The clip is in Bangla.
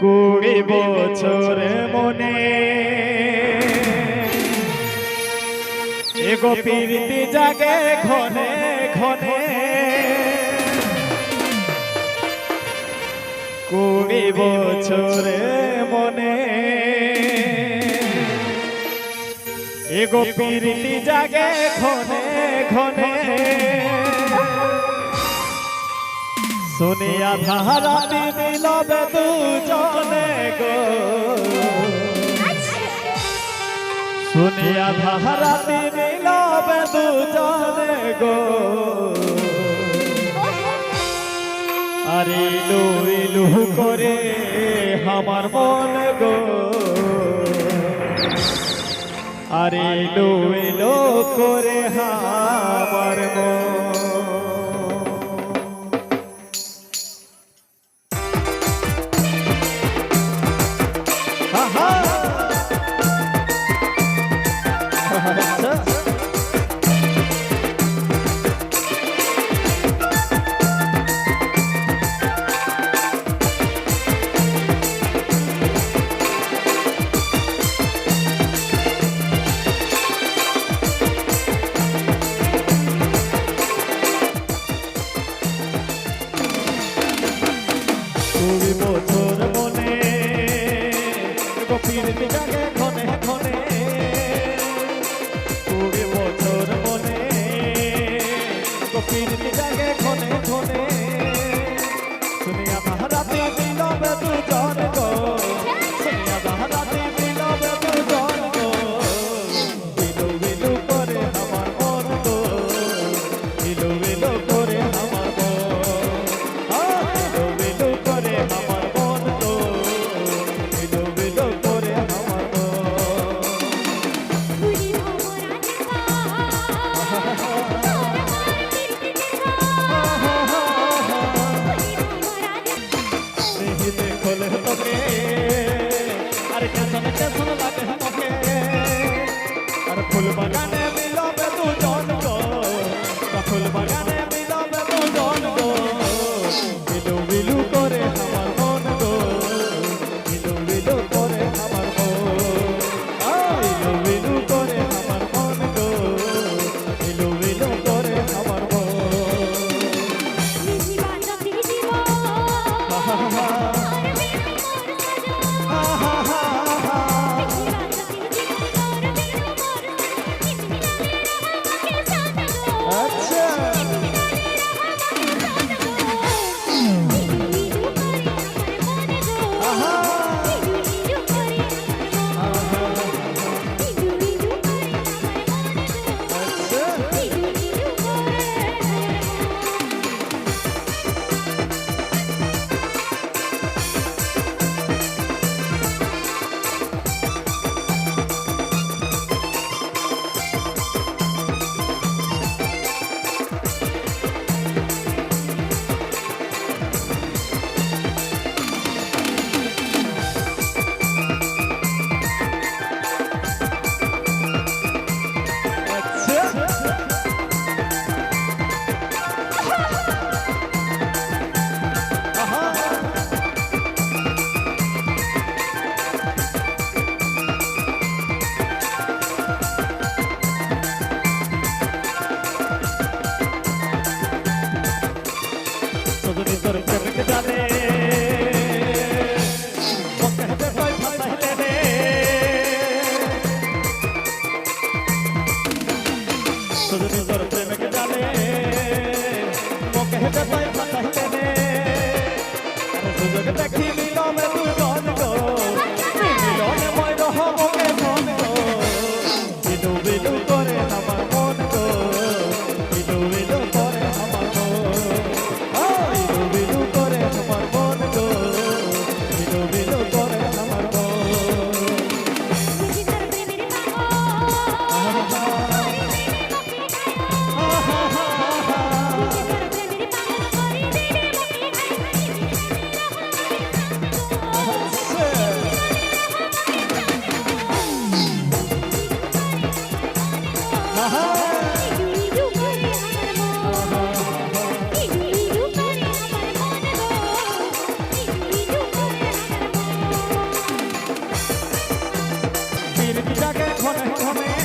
কুড়ি বছর মনে। এগো পীড়িতি জাগে ঘনে ঘনে। কুড়ি বছর মনে। এগো পীড়িতি জাগে ঘনে ঘনে। শুনিয়া ধারাতি দিল দুজনে গো। শুনিয়া ধারাতি দিল দুজনে গো। আরে ইলু ইলু করে আমার মন গো। আরে ইলু ইলু করে আমার মন We're Pire, pire, pire, pire, पीर की जगह Solo te what's on?